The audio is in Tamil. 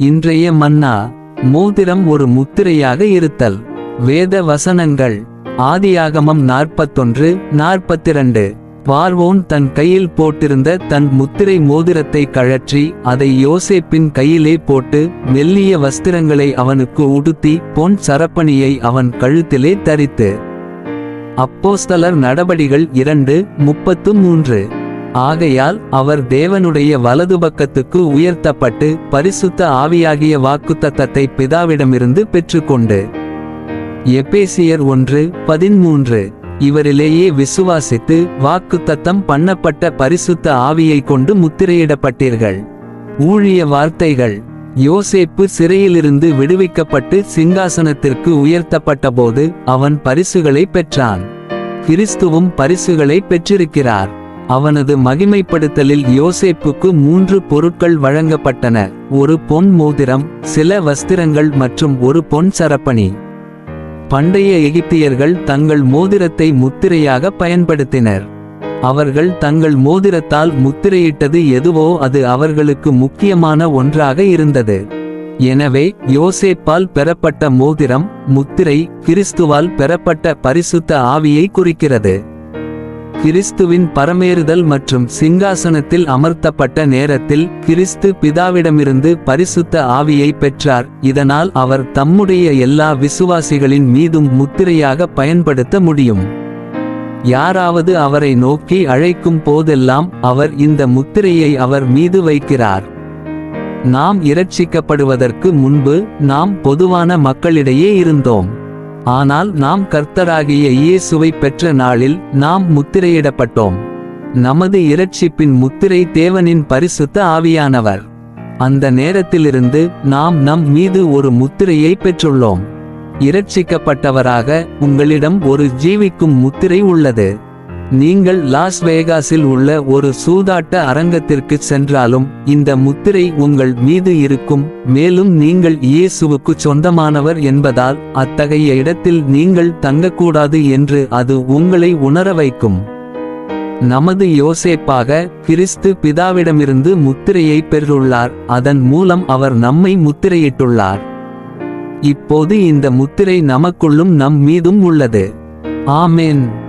இன்றைய மன்னா மோதிரம் ஒரு முத்திரையாக இருத்தல். வேத வசனங்கள் ஆதியாகமம் நாற்பத்தொன்று நாற்பத்திரண்டு. பார்வோன் தன் கையில் போட்டிருந்த தன் முத்திரை மோதிரத்தை கழற்றி அதை யோசேப்பின் கையிலே போட்டு மெல்லிய வஸ்திரங்களை அவனுக்கு உடுத்தி பொன் சரப்பணியை அவன் கழுத்திலே தரித்து. அப்போஸ்தலர் நடபடிகள் இரண்டு முப்பத்து மூன்று. ஆகையால் அவர் தேவனுடைய வலது பக்கத்துக்கு உயர்த்தப்பட்டு பரிசுத்த ஆவியாகிய வாக்குத்தத்தத்தை பிதாவிடமிருந்து பெற்றுக்கொண்டு. எபேசியர் ஒன்று பதிமூன்று இவரிலேயே விசுவாசித்து வாக்குத்தத்தம் பண்ணப்பட்ட பரிசுத்த ஆவியை கொண்டு முத்திரையிடப்பட்டீர்கள். ஊழிய வார்த்தைகள். யோசேப்பு சிறையிலிருந்து விடுவிக்கப்பட்டு சிங்காசனத்திற்கு உயர்த்தப்பட்டபோது அவன் பரிசுகளை பெற்றான். கிறிஸ்துவும் பரிசுகளை பெற்றிருக்கிறார். அவனது மகிமைப்படுத்தலில் யோசேப்புக்கு மூன்று பொருட்கள் வழங்கப்பட்டன. ஒரு பொன் மோதிரம் சில வஸ்திரங்கள் மற்றும் ஒரு பொன் சரப்பணி. பண்டைய எகிப்தியர்கள் தங்கள் மோதிரத்தை முத்திரையாக பயன்படுத்தினர். அவர்கள் தங்கள் மோதிரத்தால் முத்திரையிட்டது எதுவோ அது அவர்களுக்கு முக்கியமான ஒன்றாக இருந்தது. எனவே யோசேப்பால் பெறப்பட்ட மோதிரம் முத்திரை கிறிஸ்துவால் பெறப்பட்ட பரிசுத்த ஆவியை குறிக்கிறது. கிறிஸ்துவின் பரமேறுதல் மற்றும் சிங்காசனத்தில் அமர்த்தப்பட்ட நேரத்தில் கிறிஸ்து பிதாவிடமிருந்து பரிசுத்த ஆவியை பெற்றார். இதனால் அவர் தம்முடைய எல்லா விசுவாசிகளின் மீதும் முத்திரையாக பயன்படுத்த முடியும். யாராவது அவரை நோக்கி அழைக்கும் போதெல்லாம் அவர் இந்த முத்திரையை அவர் மீது வைக்கிறார். நாம் இரட்சிக்கப்படுவதற்கு முன்பு நாம் பொதுவான மக்களிடையே இருந்தோம். ஆனால் நாம் கர்த்தராகிய இயேசுவை பெற்ற நாளில் நாம் முத்திரையிடப்பட்டோம். நமது இரட்சிப்பின் முத்திரை தேவனின் பரிசுத்த ஆவியானவர். அந்த நேரத்திலிருந்து நாம் நம் மீது ஒரு முத்திரையை பெற்றுள்ளோம். இரட்சிக்கப்பட்டவராக உங்களிடம் ஒரு ஜீவிக்கும் முத்திரை உள்ளது. நீங்கள் லாஸ் வேகாஸில் உள்ள ஒரு சூதாட்ட அரங்கத்திற்கு சென்றாலும் இந்த முத்திரை உங்கள் மீது இருக்கும் மேலும் நீங்கள் இயேசுவுக்கு சொந்தமானவர் என்பதால் அத்தகைய இடத்தில் நீங்கள் தங்கக்கூடாது என்று அது உங்களை உணர வைக்கும். நமது யோசேப்பாக கிறிஸ்து பிதாவிடமிருந்து முத்திரையை பெற்றுள்ளார் அதன் மூலம் அவர் நம்மை முத்திரையிட்டுள்ளார். இப்போது இந்த முத்திரை நமக்குள்ளும் நம் மீதும் உள்ளது. ஆமேன்.